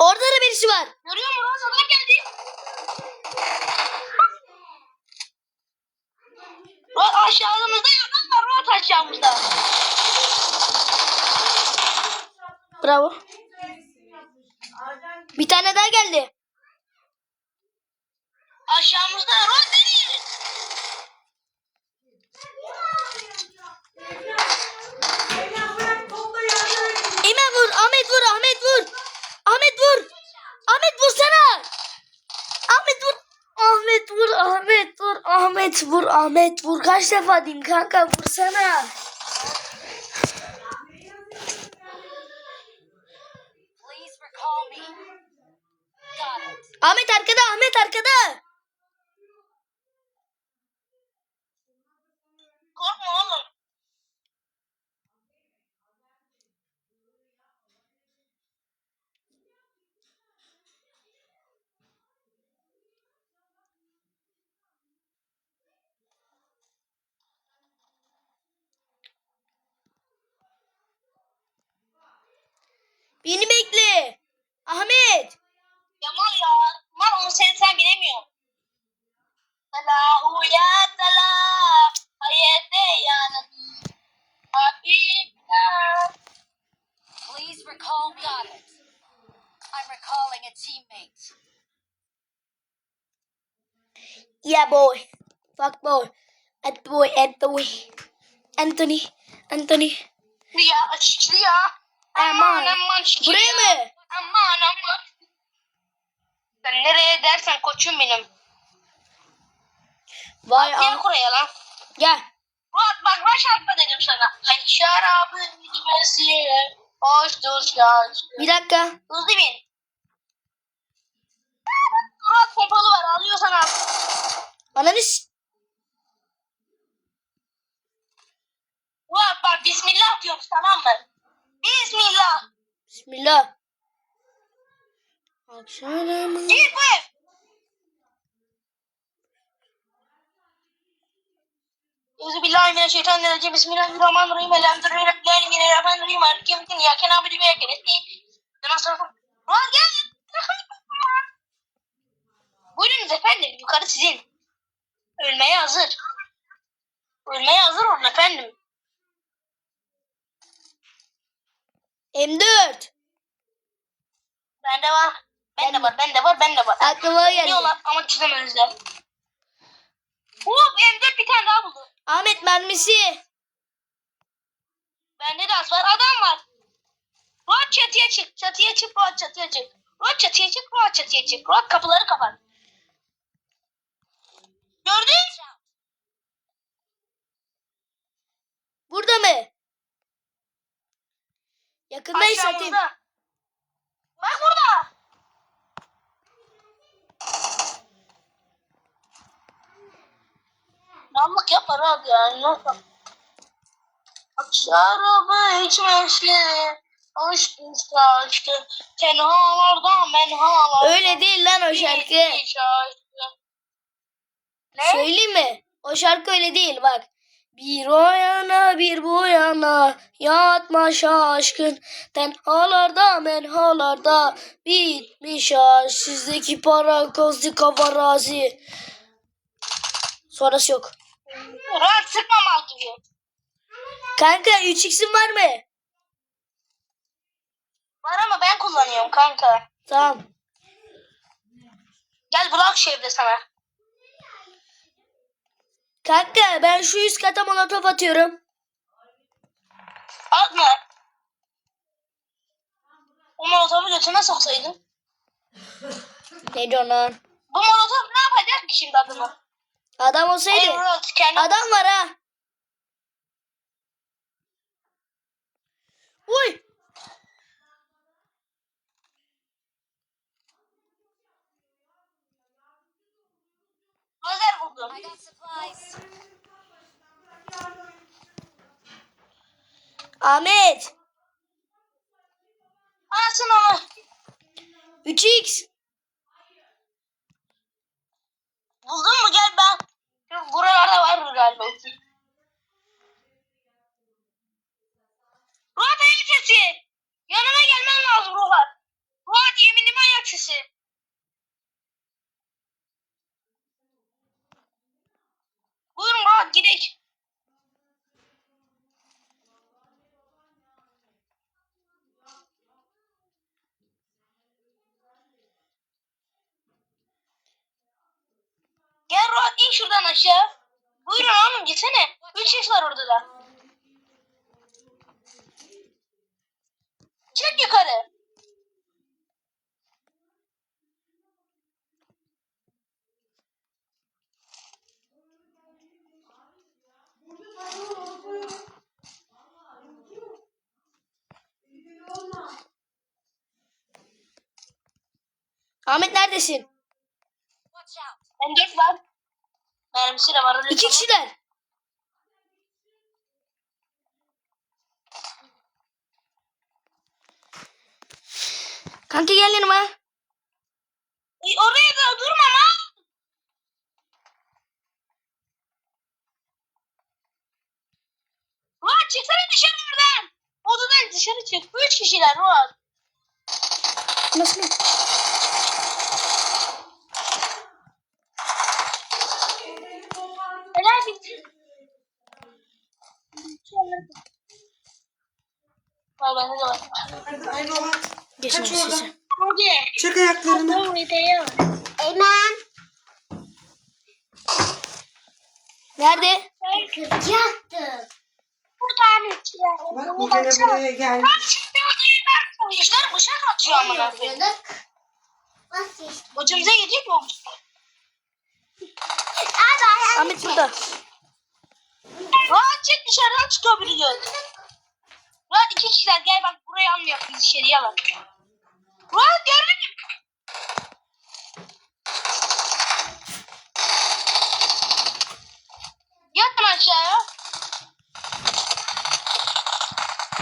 Orada da birisi var. Görüyor musun? Adam geldi. Roz aşağımızda adam var. Roz aşağımızda. Bravo. Bir tane daha geldi. Aşağımızda Roz değil. Eymen vur. Ahmet vur. Ahmet vur. Ahmet vur. Ahmet vursana. Ahmet vur. Ahmet vur. Ahmet vur. Ahmet vur. Ahmet vur. Kaç defa diyeyim kanka vursana. Ahmet arkada. Ahmet arkada. Korkma oğlum. Beni bekle. Ahmet. Ya mal ya. Mal onu sen sen bilemiyorum. Salahu ya salah. Hayete yani. Please recall Goddard. I'm recalling a teammate. Yeah, boy. Fuck, boy. At boy, at the Anthony. Anthony. Anthony. Yeah, yeah. Aman aman Buraya ya. mı? Aman aman. Sen nereye dersen koçum benim. Vay Gel ah. buraya lan. Gel. Bak bak baş atma dedim sana. Ay şarabın gibisi. Hoştur şaşkın. Bir dakika. Hızlı bin. Murat pompalı var alıyorsan al. Ananı s- Murat bak bismillah diyoruz tamam mı? Bismillah. Bismillah. Akşamı. Git bu ev. Euzubillahimineşşeytanirracim. Bismillahirrahmanirrahim. Elhamdülillahirrahmanirrahim. Maliki yevmiddin. İyyâke na'budu ve iyyâke nestaîn. İhdina sıratal-. Buyurunuz efendim. Yukarı sizin. Ölmeye hazır. Ölmeye hazır olun efendim. M4. Bende var. Bende var. Bende var. Bende var. Aklıma geldi. Biliyorlar ama çözemezler. Hop M4 bir tane daha buldu. Ahmet mermisi. Bende de az var. Adam var. Ruat çatıya çık. Çatıya çık. Ruat çatıya çık. Ruat çatıya çık. Ruat çatıya çık. Ruat kapıları kapat. Gördün? Burada mı? Yakındayız satayım. Bak burada. Namlık yapar abi ya. Nasıl? Şarabı içmişti. Aşk aşkı. Tenhalarda menhalarda. Öyle değil lan o şarkı. Ne? Söyleyeyim mi? O şarkı öyle değil bak. Bir o yana bir bu yana yatma şaşkın tenhalarda menhalarda bitmiş aşk sizdeki para kozlu kavarazi sonrası yok. Rahat sıkmamal gibi. Kanka 3x'in var mı? Var ama ben kullanıyorum kanka. Tamam. Gel bırak şu evde sana. Kanka ben şu üst kata molotof atıyorum. Atma. O molotofu götüne soksaydın. Ne diyorsun? Bu molotof ne yapacak ki şimdi adamı? Adam olsaydı. Evet, kendi Adam var ha. Uy. lazer buldum. Ahmet. Alsın onu. 3x. Buldun mu gel ben. Buralarda var mı galiba 3x? Ruhat ayak. Yanıma gelmen lazım Ruhat. Ruhat yeminime ayak sesi. Buyurun Ruhat gidelim. İn şuradan aşağı. Buyurun oğlum gitsene. Üç kişi var orada da. Çık yukarı. Ahmet neredesin? Watch out. Ben dört var. Mermisi de var. öyle İki tamam. kişiler. Kanka gel yanıma. E, oraya da durma ama. Lan çıksana dışarı oradan. Odadan dışarı çık. Üç kişiler var. Nasıl? Var bende de var. Aynı olan. Geçin Kaç oradan. size. Hadi. Çek ayaklarını. Bu videoya bak. Eymen. Nerede? Yaktım. Buradan içiyor. Bak bu gene buraya geldi. Bak şimdi odayı ben İşler bıçak atıyor amına koyayım. Hocamıza yiyecek mi o bıçak? Ahmet burada. Aa çık dışarıdan. Lan iki kişiler gel bak burayı almıyor biz içeriye alalım. Lan gördün mü? Yatın aşağıya.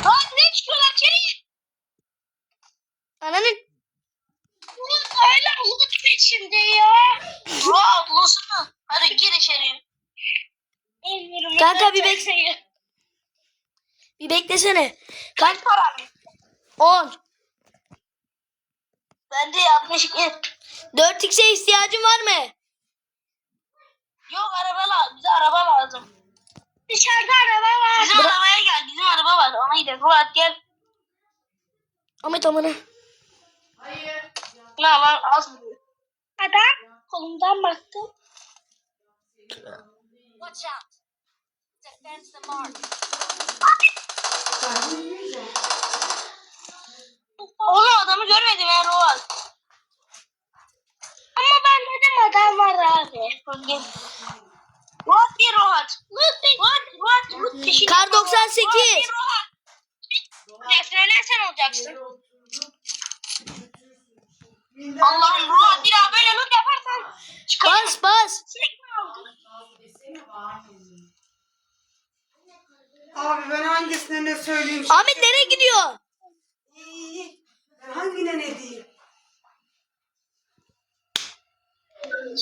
Lan ne çıkıyorlar içeri? Ananın. Öyle loot peşinde ya. Wow loot'unu. Hadi gir içeri. Kanka bir bek- Bir beklesene. Kaç param? 10. Bende 62. 4x'e ihtiyacın var mı? Yok araba lazım. Bize araba lazım. Dışarıda araba var. Bizim Bıra- arabaya gel. Bizim araba var. Ona gidelim. Fuat gel. Ahmet amına. Ne lan az mı? Adam kolumdan baktı. Watch out. Defend the mark. Onu adamı görmedim ya Roal. Ama ben dedim adam var abi. Rohat bir Rohat. Rohat, Rohat, Rohat. Kar 98. Rohat bir Rohat. Defneler sen olacaksın. Allah'ım Rohat bir daha böyle loot yaparsan çıkarım. Bas bas. Sürekli aldım. Abi ben hangisine ne söyleyeyim? Ahmet nereye gidiyor? İyi. Ben hangine ne diyeyim?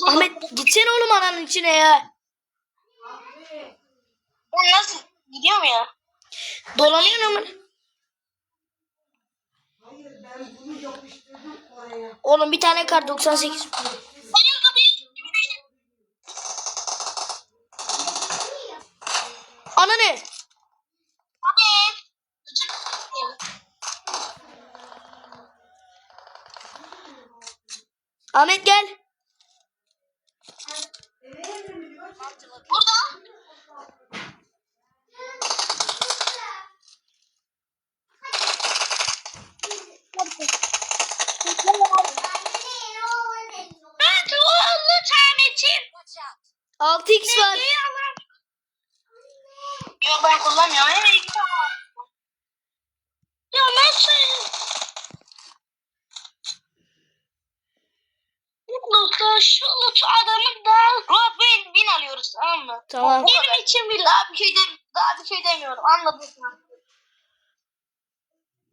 Ahmet gitsene oğlum ananın içine ya. O nasıl gidiyor mu ya? Dolanıyor ama. Hayır ben bunu yapıştırdım oraya. Oğlum bir tane kar 98. Sen yoksa bir Ananı. Abi. Ahmet gel. Burada. Ben tuvallı tanetim. Watch out. 6x var. Yok ben kullanmıyorum. Nereye gidiyor? Ya nasıl? Mutlulukta şu loot adamı da Rob bin, bin alıyoruz tamam mı? Tamam. Benim için bir daha bir şey dem daha bir şey demiyorum anladın mı?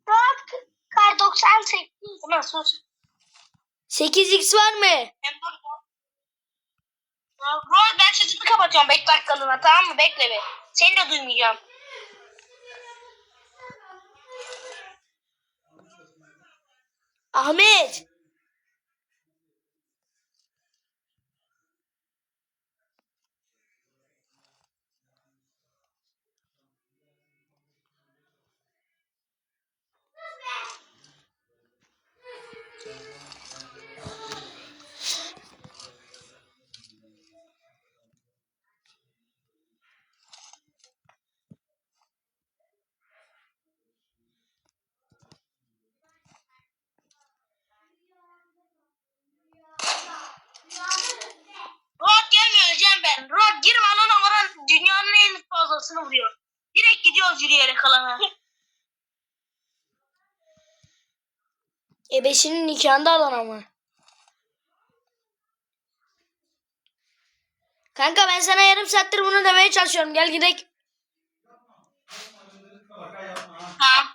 Rob kar 98. Ulan sus. 8x var mı? Rob ben sesini kapatıyorum 5 dakikalığına tamam mı? Bekle be. Seni de duymayacağım. Ahmet. Yeah. Ebesinin nikahında alan ama. Kanka ben sana yarım saattir bunu demeye çalışıyorum. Gel gidelim. Ha.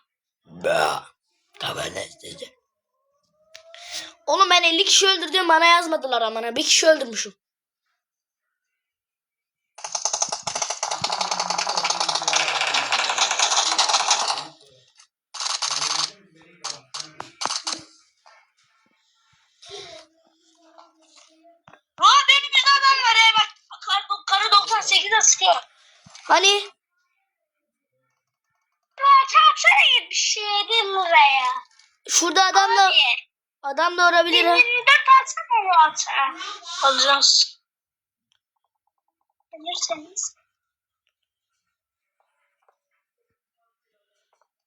Oğlum ben 50 kişi öldürdüm bana yazmadılar amına. Bir kişi öldürmüşüm. Hani? Çarpsana 77 liraya. Şurada adam da Abi. adam da olabilir ha. 24 alsana bu ata. Alacağız. Bilirseniz.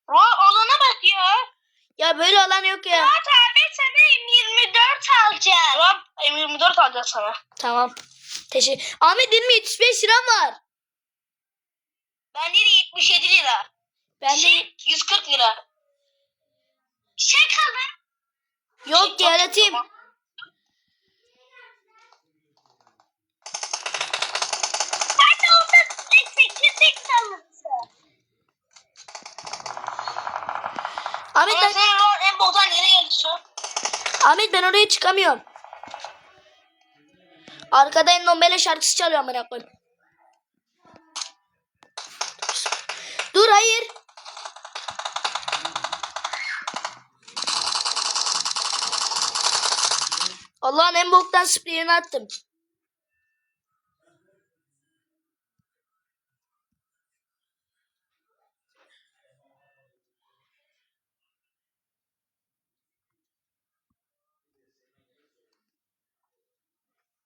Aa alana bak ya. Ya böyle alan yok ya. Murat abi sana M24 alacağım. Rob M24 alacağız sana. Tamam. Teşekkür. Ahmet benim 75 liram var. Bende de 77 lira. Ben de Şey, 140 lira. Şey kaldı. yok yaratayım. Hadi olsa 88 alırsın. Ahmet Ama ben, en bozan yere geldi şu an. Ahmet ben oraya çıkamıyorum. Arkada Endombele şarkısı çalıyor amına koyayım. Dur hayır. Allah'ın en boktan spreyini attım.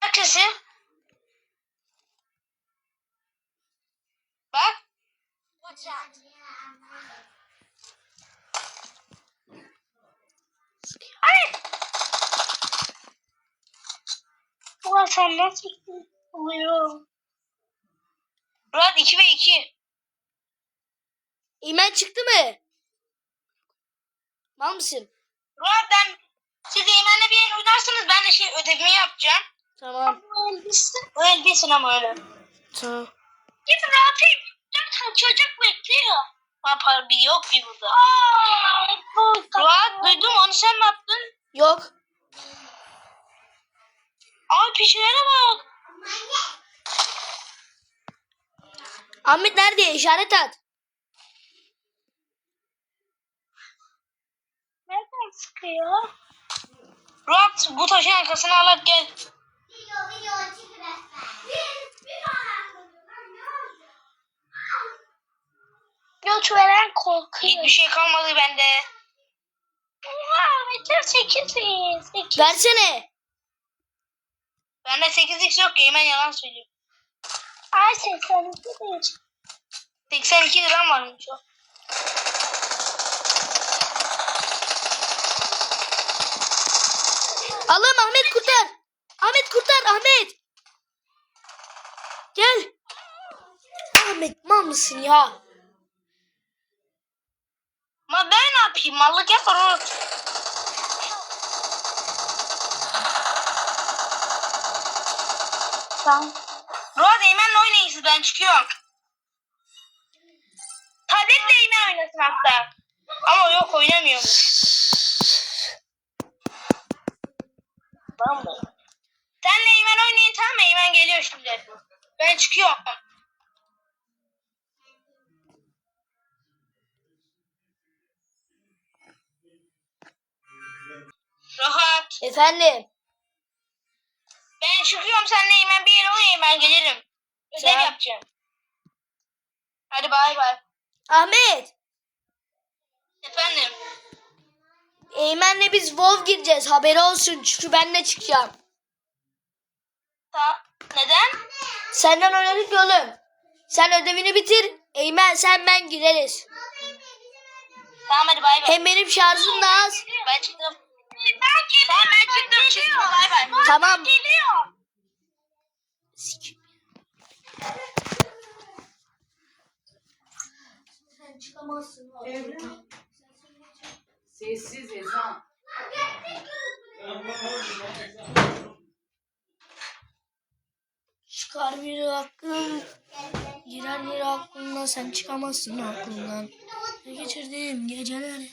Herkesi. Bak. Out. Ay. Ulan sen nasıl oluyor? Murat 2 ve 2. İmen çıktı mı? Mal mısın? Murat ben siz Eymen'le bir el oynarsınız ben de şey ödevimi yapacağım. Tamam. Ölbilsin. Ölbilsin ama öyle. Tamam. Git rahatayım. Tane çocuk bekliyor. Ne yapar bir yok bir burada. Rahat duydum onu sen mi attın? Yok. Abi pişirene bak. Ahmet nerede? İşaret at. Nereden sıkıyor? Rahat bu taşın arkasına alıp gel. Göç veren korkuyor. Hiçbir şey kalmadı bende. Oha metre sekiziz. Sekiz. Versene. Bende 8x yok ki hemen yalan söylüyorum. Ay 82 değil. 82 liram varmış o. Allah'ım Ahmet kurtar. Ahmet kurtar Ahmet. Gel. Ahmet mal mısın ya? Ama ben ne yapayım? Mallık yapar o. Tamam. Road Eymen'le oynayın siz ben çıkıyorum. Tablet de Eymen oynasın hatta. Ama yok oynamıyormuş. Tamam mı? Senle Eymen oynayın tamam mı? Eymen geliyor şimdi. Ben çıkıyorum. Efendim. Ben çıkıyorum senle Eymen bir yere oynayayım ben gelirim. Ödev Tamam. yapacağım. Hadi bay bay. Ahmet. Efendim. Eymen'le biz WoW gireceğiz. Haberi olsun. Çünkü ben de çıkacağım. Ta neden? Senden oynadık oğlum. Sen ödevini bitir. Eymen sen ben gireriz. Tamam hadi bay bay. Hem benim şarjım da az. Ben çıktım. Ben geliyorum. Ben çıktım çıktım bay bay. Tamam. Geliyor. Sen çıkamazsın. Evren. Sessiz ezan. Çıkar biri aklın. Girer biri aklından. Sen çıkamazsın aklından. Ne geçirdim geceleri.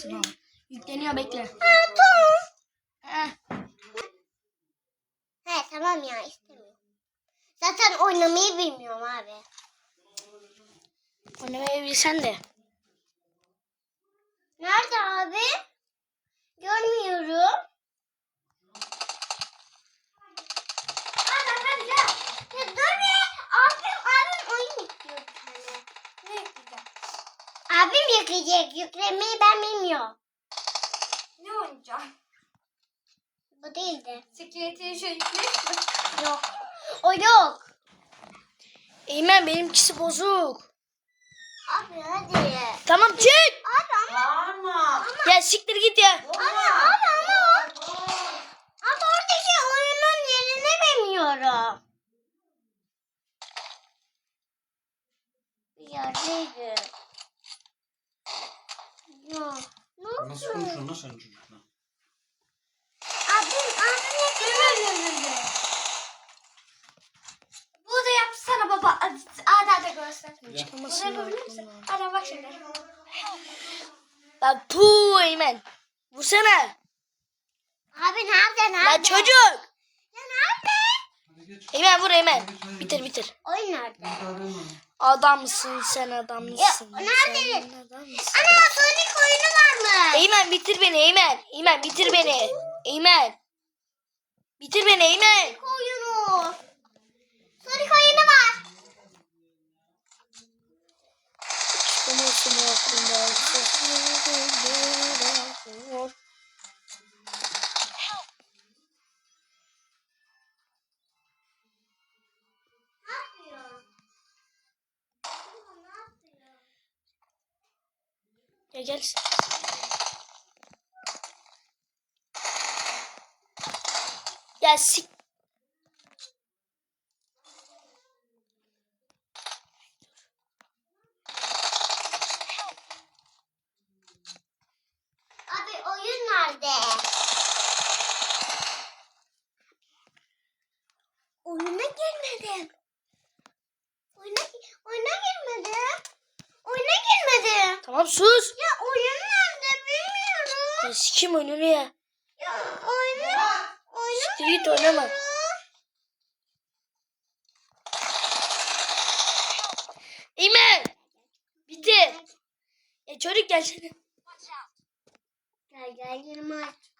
Çıkamazsın ha. Yükleniyor bekle. Ha tamam. Heh. He tamam ya istemiyorum. Zaten oynamayı bilmiyorum abi. Oynamayı bilsen de. Nerede abi? Görmüyorum. Abim yükleyecek. Yüklemeyi ben bilmiyorum. Ne oynayacağım? Bu değildi. Security şey yükleyeyim mi? Yok. O yok. Eymen benimkisi bozuk. Abi hadi. Tamam çık. Abi ama Bağırma. Ya siktir git ya. Ama ama ama. Ama oradaki oyunun yerini bilmiyorum. Bir yerdeydi. Ya. Ne? Nasıl konuşuyorsun lan sen çocukla? Abim, abim ne kadar Bunu da yapsana baba. Hadi hadi, hadi göster. Bunu Çıkamazsın yapabilir misin? Hadi bak şimdi. Bak puh Eymen. Vursana. Abi nerede nerede? Lan çocuk. Ya nerede? Hadi geç. Eymen vur Eymen. Bitir bitir. Oyun nerede? Adamsın sen adamsın. Ya, nerede? Ana Sonic oyunu var mı? Eymen bitir beni Eymen. Eymen bitir beni. Eymen. Bitir beni Eymen. oyunu. Sonic oyunu var. Ya gel sen. Ya sik. Abi oyun nerede? Oyuna girmedim. Oyuna, oyuna girmedim. Oyuna girmedim. Tamam sus. Ya oyun nerede bilmiyorum. Ya sikim oyununu ya. Ya oyunu, oyunu Siktir git oynama. Eymen. Bitir. Ya çocuk gelsene. Gel gel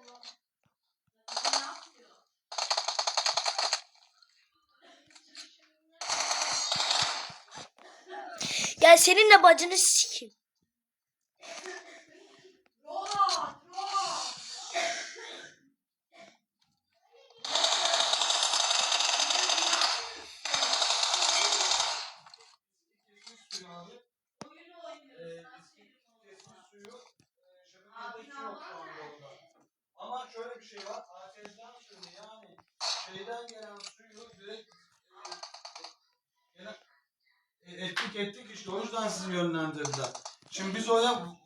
Ben seninle bacını sikeyim. Ama şöyle bir şey var. ATS'den suyu yani şeyden gelen suyu direkt e, gene- e, ettik ettik işte o yüzden sizi yönlendirdiler. Şimdi biz oraya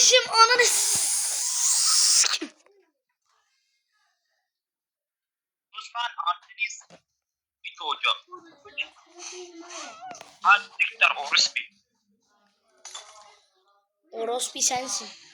Arkadaşım ananı. Osman Artenis bir çocuk. Azıcık orospu. Orospi sensin.